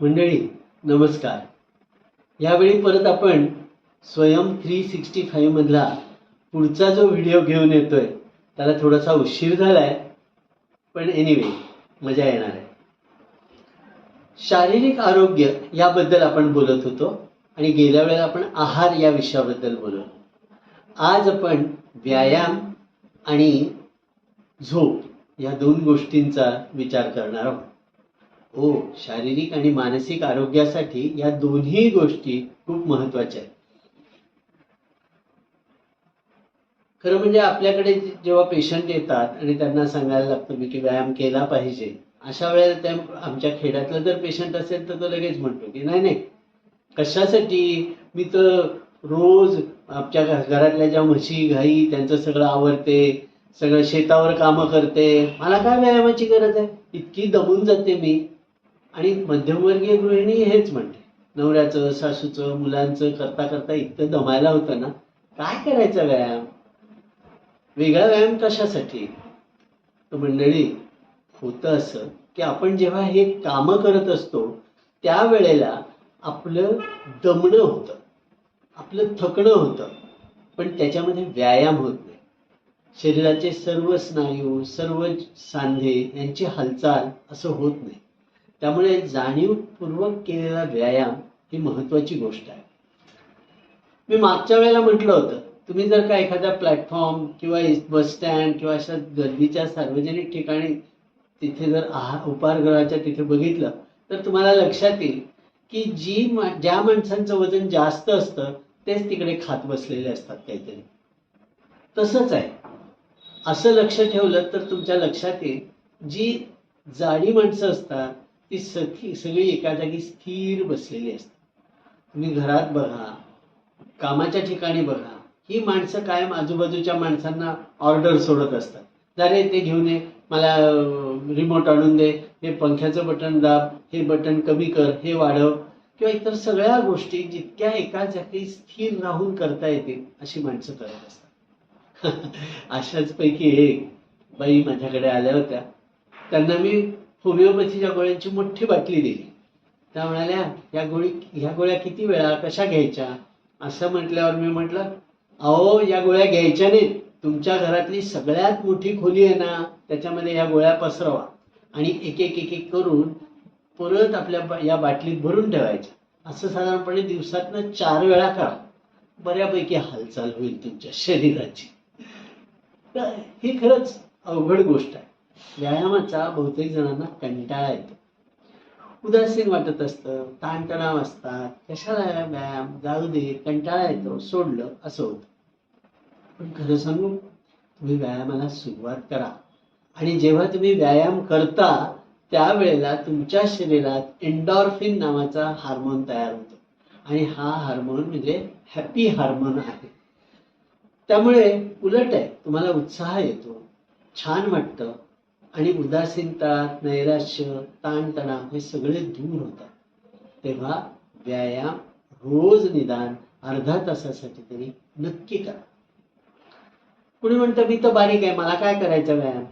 मंडळी नमस्कार. यावेळी परत आपण स्वयं थ्री सिक्स्टी फाईव्ह मधला पुढचा जो व्हिडिओ घेऊन येतोय त्याला थोडासा उशीर झालाय पण एनिवे मजा येणार आहे. शारीरिक आरोग्य याबद्दल आपण बोलत होतो आणि गेल्या वेळेला आपण आहार या विषयाबद्दल बोललो. आज आपण व्यायाम आणि झोप या दोन गोष्टींचा विचार करणार आहोत. हो शारीरिक आणि मानसिक आरोग्यासाठी या दोन्ही गोष्टी खूप महत्त्वाच्या आहेत. खरं म्हणजे आपल्याकडे जेव्हा पेशंट येतात आणि त्यांना सांगायला लागतं मी की व्यायाम केला पाहिजे अशा वेळेला त्या आमच्या खेड्यातलं जर पेशंट असेल तर तो लगेच म्हणतो की नाही नाही कशासाठी? मी तर रोज आमच्या घरातल्या ज्या म्हशी गाई त्यांचं सगळं आवरते सगळं शेतावर कामं करते मला काय व्यायामाची गरज आहे? इतकी दमून जाते मी. आणि मध्यमवर्गीय गृहिणी हेच म्हणते. नवऱ्याचं सासूचं मुलांचं करता करता इतकं दमायला होतं ना काय करायचा व्यायाम? वेगळा व्यायाम कशासाठी? मंडळी होतं असं की आपण जेव्हा हे कामं करत असतो त्यावेळेला आपलं दमणं होतं आपलं थकणं होतं पण त्याच्यामध्ये व्यायाम होत नाही. शरीराचे सर्व स्नायू सर्व सांधे यांची हालचाल असं होत नाही. त्यामुळे जाणीवपूर्वक केलेला व्यायाम ही महत्वाची गोष्ट आहे. मी मागच्या वेळेला म्हटलं होतं तुम्ही जर का एखाद्या प्लॅटफॉर्म किंवा बस स्टँड किंवा अशा गर्दीच्या सार्वजनिक ठिकाणी तिथे जर आहार उपहारगृहाच्या तिथे बघितलं तर तुम्हाला लक्षात येईल की जी ज्या माणसांचं वजन जास्त असतं तेच तिकडे खात बसलेले असतात काहीतरी. तसंच आहे. असं लक्ष ठेवलं तर तुमच्या लक्षात येईल जी जाडी माणसं असतात ती सखी सगळी एका जागी स्थिर बसलेली असते. तुम्ही घरात बघा कामाच्या ठिकाणी बघा. ही माणसं कायम आजूबाजूच्या माणसांना ऑर्डर सोडत असतात. जरे ते घेऊन ये. मला रिमोट आणून दे. हे पंख्याचं बटन दाब. हे बटन कमी कर. हे वाढव. किंवा इतर सगळ्या गोष्टी जितक्या एका जागी स्थिर राहून करता येतील अशी माणसं करत असतात. अशाच पैकी एक बाई माझ्याकडे आल्या होत्या. त्यांना मी होमिओपॅथीच्या गोळ्यांची मोठी बाटली दिली त्या म्हणाल्या या गोळी ह्या गोळ्या किती वेळा कशा घ्यायच्या? असं म्हटल्यावर मी म्हटलं अहो या गोळ्या घ्यायच्या नाहीत. तुमच्या घरातली सगळ्यात मोठी खोली आहे ना त्याच्यामध्ये या गोळ्या पसरवा. आणि एक एक एक एक करून परत आपल्या या बाटलीत भरून ठेवायच्या. असं साधारणपणे दिवसातनं चार वेळा करा. बऱ्यापैकी हालचाल होईल तुमच्या शरीराची. तर ही खरंच अवघड गोष्ट आहे. व्यायामाचा बहुतेक जणांना कंटाळा येतो. उदासीन वाटत असतं ताणतणाव असतात कशाला व्यायाम जाऊ दे कंटाळा येतो सोडलं असं होतं. पण खरं सांगू तुम्ही व्यायामाला सुरुवात करा. आणि जेव्हा तुम्ही व्यायाम करता त्यावेळेला तुमच्या शरीरात एन्डॉर्फिन नावाचा हार्मोन तयार होतो. आणि हा हार्मोन म्हणजे हॅपी हार्मोन आहे. त्यामुळे उलट आहे तुम्हाला उत्साह येतो छान वाटतं आणि उदासीनता नैराश्य ताणतणाव हे सगळे दूर होतात. तेव्हा व्यायाम रोज निदान अर्धा तासासाठी तरी नक्की करा. कुणी म्हणतं मी तर बारीक आहे मला काय करायचं व्यायाम?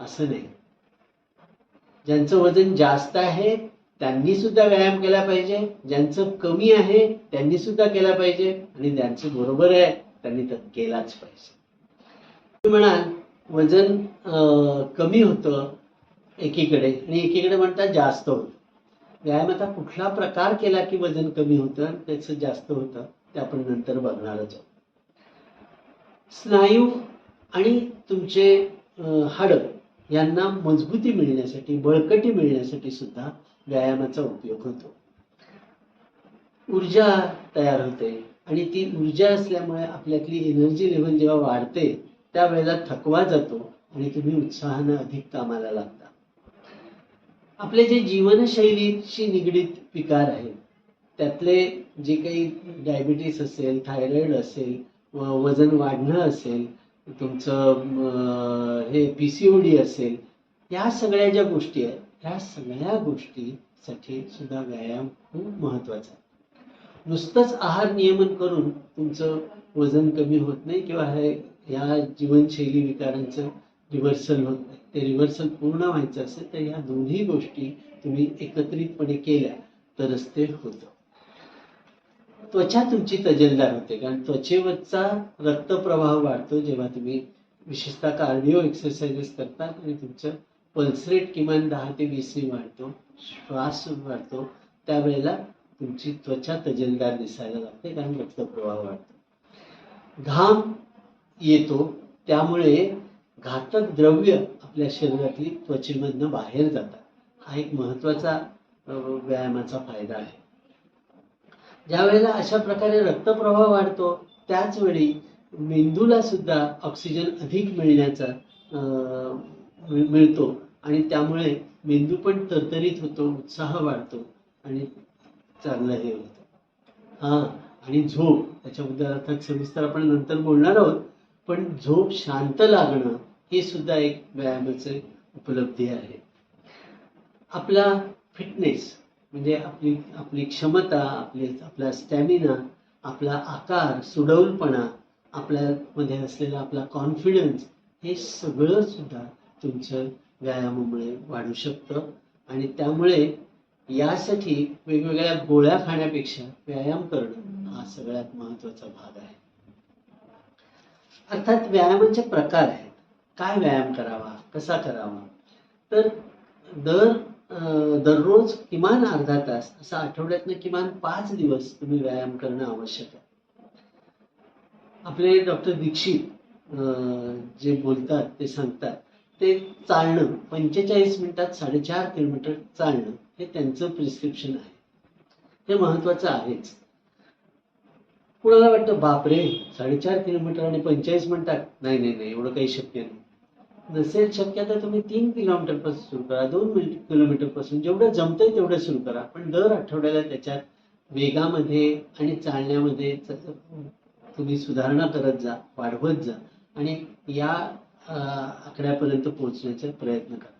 असं नाही. ज्यांचं वजन जास्त आहे त्यांनी सुद्धा व्यायाम केला पाहिजे. ज्यांचं कमी आहे त्यांनी सुद्धा केला पाहिजे. आणि ज्यांचं बरोबर आहे त्यांनी तर केलाच पाहिजे. तुम्ही म्हणाल वजन कमी होतं एकीकडे. आणि एकीकडे म्हणतात जास्त होतं. व्यायामाचा कुठला प्रकार केला की वजन कमी होतं आणि त्याचं जास्त होतं ते आपण नंतर बघणारच आहोत. स्नायू आणि तुमचे हाडं यांना मजबूती मिळण्यासाठी बळकटी मिळण्यासाठी सुद्धा व्यायामाचा उपयोग होतो. ऊर्जा तयार होते आणि ती ऊर्जा असल्यामुळे आपल्यातली एनर्जी लेवल जेव्हा वाढते त्यावेळेला थकवा जातो आणि तुम्ही उत्साहानं अधिक कामाला लागता. आपले जे जीवनशैलीशी निगडीत विकार आहेत त्यातले जे काही डायबिटीस असेल थायरॉइड असेल वजन वाढणं असेल तुमचं हे पी सी ओ डी असेल या सगळ्या ज्या गोष्टी आहेत ह्या सगळ्या गोष्टीसाठी सुद्धा व्यायाम खूप महत्त्वाचा आहे. नुसतंच आहार नियमन करून तुमचं वजन कमी होत नाही किंवा हे या जीवनशैली विकारांचं रिव्हर्सल होत नाही. ते रिव्हर्सल पूर्ण व्हायचं असेल तर ह्या दोन्ही गोष्टी तुम्ही एकत्रितपणे केल्या तरच ते होतं. त्वचा तुमची तजेलदार होते. कारण त्वचेवरचा रक्तप्रवाह वाढतो जेव्हा तुम्ही विशेषतः कार्डिओ एक्सरसाइजेस करतात आणि तुमचं पल्स रेट किमान दहा ते वीसने वाढतो श्वास वाढतो त्यावेळेला तुमची त्वचा तजेलदार दिसायला लागते कारण रक्तप्रवाह वाढतो. घाम येतो त्यामुळे घातक द्रव्य आपल्या शरीरातली त्वचेमधनं बाहेर जातात. हा एक महत्त्वाचा व्यायामाचा फायदा आहे. ज्या वेळेला अशा प्रकारे रक्तप्रवाह वाढतो त्याचवेळी मेंदूला सुद्धा ऑक्सिजन अधिक मिळण्याचा मिळतो आणि त्यामुळे मेंदू पण तरतरीत होतो उत्साह वाढतो आणि चांगलं हे होतं. हां आणि झोप त्याच्याबद्दल अर्थात सविस्तर आपण नंतर बोलणार आहोत. पण झोप शांत लागणं हे सुद्धा एक व्यायामाचे उपलब्धी आहे. आपला फिटनेस म्हणजे आपली आपली क्षमता आपली आपला स्टॅमिना आपला आकार सुडौलपणा आपल्यामध्ये असलेला आपला कॉन्फिडन्स हे सगळं सुद्धा तुमचं व्यायामामुळे वाढू शकतं. आणि त्यामुळे यासाठी वेगवेगळ्या गोळ्या खाण्यापेक्षा व्यायाम करणं हा सगळ्यात महत्त्वाचा भाग आहे. अर्थात व्यायामाचे प्रकार आहेत. काय व्यायाम करावा? कसा करावा? तर दर दररोज किमान अर्धा तास असा आठवड्यातनं किमान पाच दिवस तुम्ही व्यायाम करणं आवश्यक आहे. आपले डॉक्टर दीक्षित अं, जे बोलतात ते सांगतात ते चालणं पंचेचाळीस मिनिटात साडेचार किलोमीटर चालणं हे त्यांचं प्रिस्क्रिप्शन आहे. हे महत्वाचं आहेच. कुणाला वाटतं बापरे साडेचार किलोमीटर आणि पंचेचाळीस म्हणतात. नाही नाही नाही एवढं काही शक्य नाही. नसेल शक्य तर तुम्ही तीन किलोमीटरपासून सुरू करा दोन किलोमीटरपासून जेवढं जमतंय तेवढं सुरू करा. पण दर आठवड्याला त्याच्यात वेगामध्ये आणि चालण्यामध्ये तुम्ही सुधारणा करत जा वाढवत जा आणि या आकड्यापर्यंत पोहोचण्याचा प्रयत्न करा.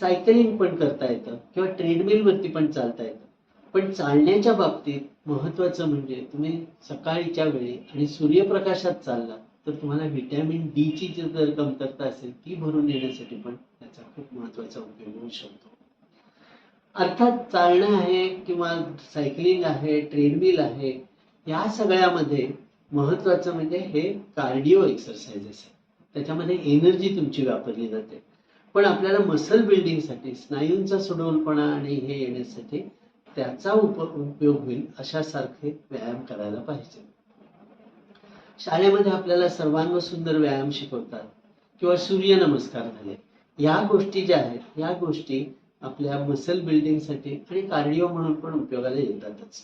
सायकलिंग पण करता येतं किंवा ट्रेडमिल वरती पण चालता येतं. पण चालण्याच्या बाबतीत महत्वाचं म्हणजे तुम्ही सकाळीच्या वेळी आणि सूर्यप्रकाशात चालला तर तुम्हाला व्हिटॅमिन डी ची जर कमतरता असेल ती भरून येण्यासाठी पण त्याचा खूप महत्त्वाचा उपयोग होऊ शकतो. अर्थात चालणं आहे किंवा सायकलिंग आहे ट्रेडमिल आहे या सगळ्यामध्ये महत्वाचं म्हणजे हे कार्डिओ एक्सरसाइजेस आहे त्याच्यामध्ये एनर्जी तुमची वापरली जाते. पण आपल्याला मसल बिल्डिंगसाठी स्नायूंचा सुडवलपणा आणि हे येण्यासाठी त्याचा उप उपयोग होईल अशा सारखे व्यायाम करायला पाहिजे. शाळेमध्ये आपल्याला सर्वांग सुंदर व्यायाम शिकवतात किंवा सूर्यनमस्कार झाले. या गोष्टी ज्या आहेत या गोष्टी आपल्या मसल बिल्डिंगसाठी आणि कार्डिओ म्हणून पण उपयोगाला येतातच.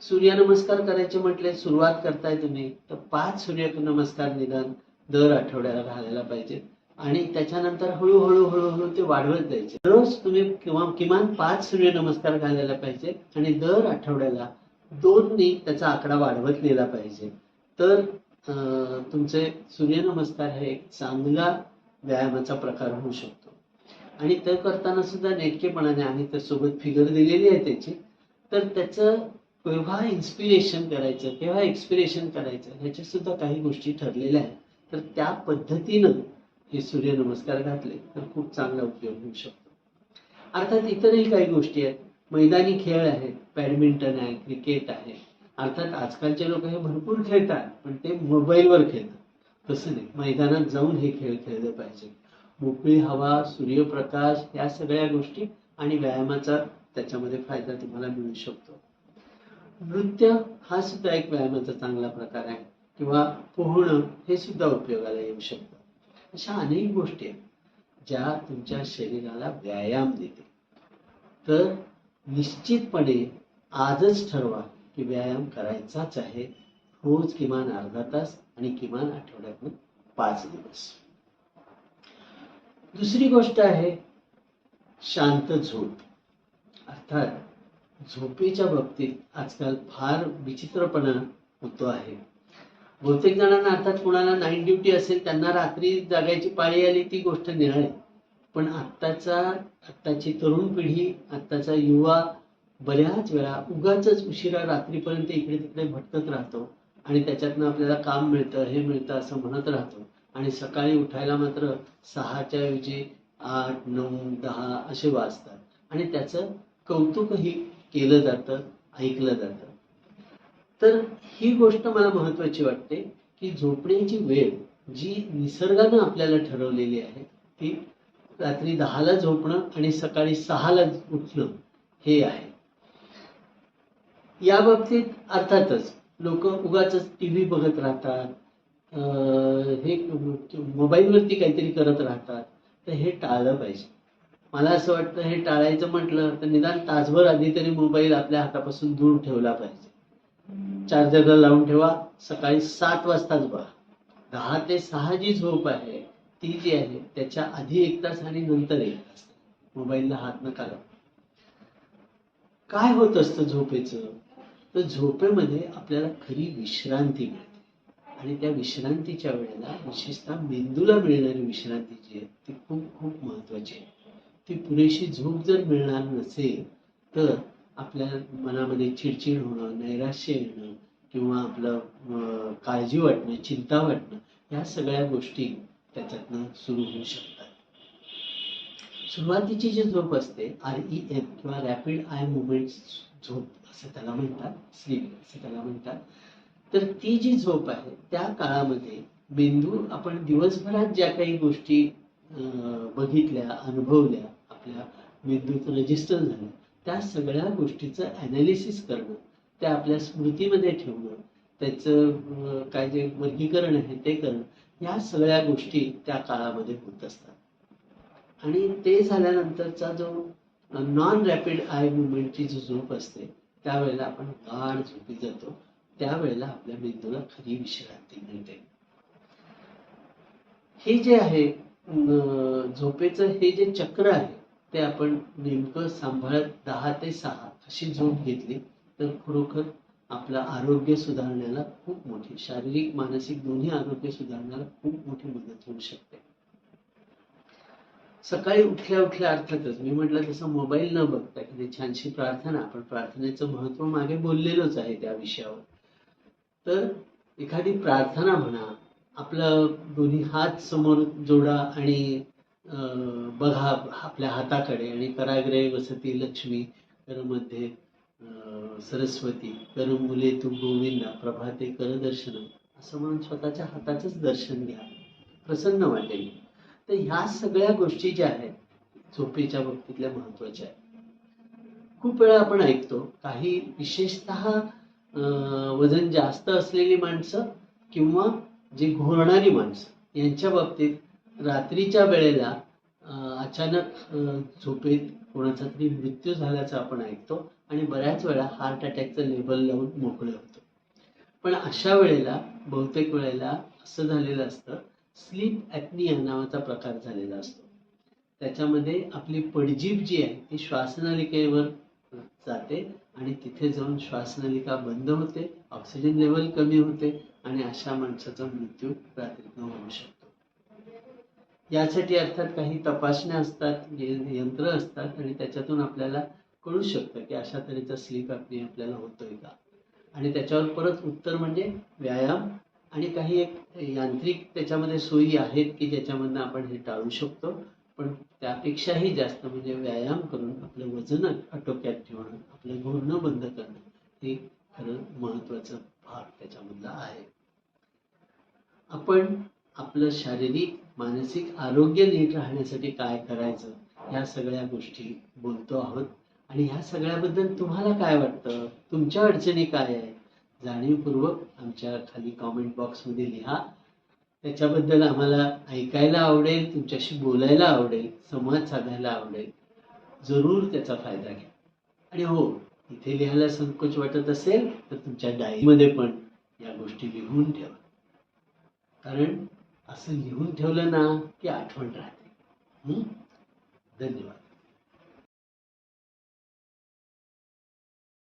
सूर्यनमस्कार करायचे म्हटले सुरुवात करताय तुम्ही तर पाच सूर्यनमस्कार निदान दर आठवड्याला घालायला पाहिजे. आणि त्याच्यानंतर हळूहळू हळूहळू ते वाढवत जायचे. रोज तुम्ही किंवा किमान पाच सूर्यनमस्कार घालायला पाहिजे आणि दर आठवड्याला दोननी त्याचा आकडा वाढवत नेला पाहिजे. तर तुमचे सूर्यनमस्कार हे एक चांगला व्यायामाचा प्रकार होऊ शकतो. आणि ते करताना सुद्धा नेटकेपणाने आणि त्यासोबत सोबत फिगर दिलेली आहे त्याची. तर त्याचं केव्हा इन्स्पिरेशन करायचं केव्हा एक्सपिरेशन करायचं ह्याच्या सुद्धा काही गोष्टी ठरलेल्या आहेत. तर त्या पद्धतीनं हे सूर्यनमस्कार घातले तर खूप चांगला उपयोग होऊ शकतो. अर्थात इतरही काही गोष्टी आहेत. मैदानी खेळ आहेत बॅडमिंटन आहे क्रिकेट आहे. अर्थात आजकालचे लोक हे भरपूर खेळतात पण ते मोबाईलवर खेळतात. तसं नाही. मैदानात जाऊन हे खेळ खेळले पाहिजे. मोकळी हवा सूर्यप्रकाश या सगळ्या गोष्टी आणि व्यायामाचा त्याच्यामध्ये फायदा तुम्हाला मिळू शकतो. नृत्य हा सुद्धा एक व्यायामाचा चांगला प्रकार आहे. किंवा पोहणं हे सुद्धा उपयोगाला येऊ शकतं. अशा अनेक गोष्टी आहेत ज्या तुमच्या शरीराला व्यायाम देते. तर निश्चितपणे आजच ठरवा की व्यायाम करायचाच आहे रोज किमान अर्धा तास आणि किमान आठवड्यातून पाच दिवस. दुसरी गोष्ट आहे शांत झोप. अर्थात झोपेच्या बाबतीत आजकाल फार विचित्रपणा होतो आहे. बहुतेक जणांना अर्थात कुणाला नाईट ड्युटी असेल त्यांना रात्री जागायची पाळी आली ती गोष्ट निराळी. पण आत्ताचा आत्ताची तरुण पिढी आत्ताचा युवा बऱ्याच वेळा उगाच उशिरा रात्रीपर्यंत इकडे तिकडे भटकत राहतो आणि त्याच्यातनं आपल्याला काम मिळतं हे मिळतं असं म्हणत राहतो. आणि सकाळी उठायला मात्र सहाच्या ऐवजी आठ नऊ दहा असे वाजतात. आणि त्याचं कौतुकही केलं जातं ऐकलं जातं. तर ही गोष्ट मला महत्वाची वाटते की झोपण्याची वेळ जी निसर्गानं आपल्याला ठरवलेली आहे ती रात्री दहाला झोपणं आणि सकाळी सहाला उठणं हे आहे. या बाबतीत अर्थातच लोक उगाच टी व्ही बघत राहतात हे मोबाईलवरती काहीतरी करत राहतात तर हे टाळलं पाहिजे. मला असं वाटतं हे टाळायचं म्हटलं तर निदान तासभर आधी तरी मोबाईल आपल्या हातापासून दूर ठेवला पाहिजे. चार्जरला लावून ठेवा. सकाळी सात वाजताच बघा. दहा ते सहा जी झोप आहे ती जी आहे त्याच्या आधी एक तास आणि नंतर एक तास. मोबाईलला हात न काढा काय होत असतं झोपेचं? तर झोपेमध्ये आपल्याला खरी विश्रांती मिळते. आणि त्या विश्रांतीच्या वेळेला विशेषतः मेंदूला मिळणारी विश्रांती जी आहे ती खूप खूप महत्वाची आहे. ती पुरेशी झोप जर मिळणार नसेल तर आपल्या मनामध्ये चिडचिड होणं नैराश्य येणं किंवा आपलं काळजी वाटणं चिंता वाटणं या सगळ्या गोष्टी त्याच्यातनं सुरू होऊ शकतात. सुरुवातीची जी झोप असते आर ई एम किंवा रॅपिड आय मुवमेंट झोप असं त्याला म्हणतात स्लीप असं त्याला म्हणतात. तर ती जी झोप आहे त्या काळामध्ये मेंदू आपण दिवसभरात ज्या काही गोष्टी बघितल्या अनुभवल्या आपल्या मेंदूत रजिस्टर झाल्या त्या सगळ्या गोष्टीचं ॲनालिसिस करणं त्या आपल्या स्मृतीमध्ये ठेवणं त्याचं काय जे वर्गीकरण आहे ते करणं या सगळ्या गोष्टी त्या काळामध्ये होत असतात. आणि ते झाल्यानंतरचा जो नॉन रॅपिड आय मुवमेंटची जो झोप असते त्यावेळेला आपण गाढ झोपी जातो. त्यावेळेला आपल्या मेंदूला खरी विश्रांती मिळते. हे जे आहे झोपेचं हे जे चक्र आहे ते आपण नेमकं सांभाळत दहा ते सहा अशी झोप घेतली तर खरोखर आपलं आरोग्य सुधारण्याला खूप मोठी शारीरिक मानसिक दोन्ही आरोग्य सुधारण्याला खूप मोठी मदत होऊ शकते. सकाळी उठल्या उठल्या अर्थातच मी म्हटलं तसं मोबाईल न बघता की छानशी प्रार्थना आपण प्रार्थनेचं महत्त्व मागे बोललेलोच आहे त्या विषयावर. तर एखादी प्रार्थना म्हणा आपलं दोन्ही हात समोर जोडा आणि बघा आपल्या हाताकडे आणि कराग्रे वसती लक्ष्मी करमध्ये सरस्वती कर मुले तू गोविंदा प्रभाते कर दर्शन असं म्हणून स्वतःच्या हाताचंच दर्शन घ्या. प्रसन्न वाटेल. तर ह्या सगळ्या गोष्टी ज्या आहेत झोपेच्या बाबतीतल्या महत्त्वाच्या आहेत. खूप वेळा आपण ऐकतो काही विशेषतः अं, वजन जास्त असलेली माणसं किंवा जी घोरणारी माणसं यांच्या बाबतीत रात्रीच्या वेळेला अचानक झोपेत कोणाचा तरी मृत्यू झाल्याचं आपण ऐकतो आणि बऱ्याच वेळा हार्ट अटॅकचं लेबल लावून मोकळे होतो. पण अशा वेळेला बहुतेक वेळेला असं झालेलं असतं स्लीप ॲपनिया नावाचा प्रकार झालेला असतो. त्याच्यामध्ये आपली पडजीभ जी आहे ती श्वासनलिकेवर जाते आणि तिथे जाऊन श्वासनलिका बंद होते ऑक्सिजन लेवल कमी होते आणि अशा माणसाचा मृत्यू रात्रीतून होऊ शकतो. यासाठी अर्थात काही तपासण्या असतात जे यंत्र असतात आणि त्याच्यातून आपल्याला कळू शकतं की अशा तऱ्हेचा स्लीप ॲपनी आपल्याला होतोय का? आणि त्याच्यावर परत उत्तर म्हणजे व्यायाम आणि काही एक यांत्रिक त्याच्यामध्ये सोयी आहेत की ज्याच्यामधनं आपण हे टाळू शकतो. पण त्यापेक्षाही जास्त म्हणजे व्यायाम करून आपलं वजन आटोक्यात ठेवणं आपलं घोरणं बंद करणं हे खरं महत्वाचं भाग त्याच्यामधला आहे. आपण आपलं शारीरिक मानसिक आरोग्य नीट राहण्यासाठी काय करायचं ह्या सगळ्या गोष्टी बोलतो आहोत. आणि ह्या सगळ्याबद्दल तुम्हाला काय वाटतं? तुमच्या अडचणी काय आहेत? जाणीवपूर्वक आमच्या खाली कॉमेंट बॉक्समध्ये लिहा. त्याच्याबद्दल आम्हाला ऐकायला आवडेल तुमच्याशी बोलायला आवडेल संवाद साधायला आवडेल. जरूर त्याचा फायदा घ्या. आणि हो इथे लिहायला संकोच वाटत असेल तर तुमच्या डायरीमध्ये पण या गोष्टी लिहून ठेवा. कारण असं लिहून ठेवलं ना की आठवण राहते. धन्यवाद.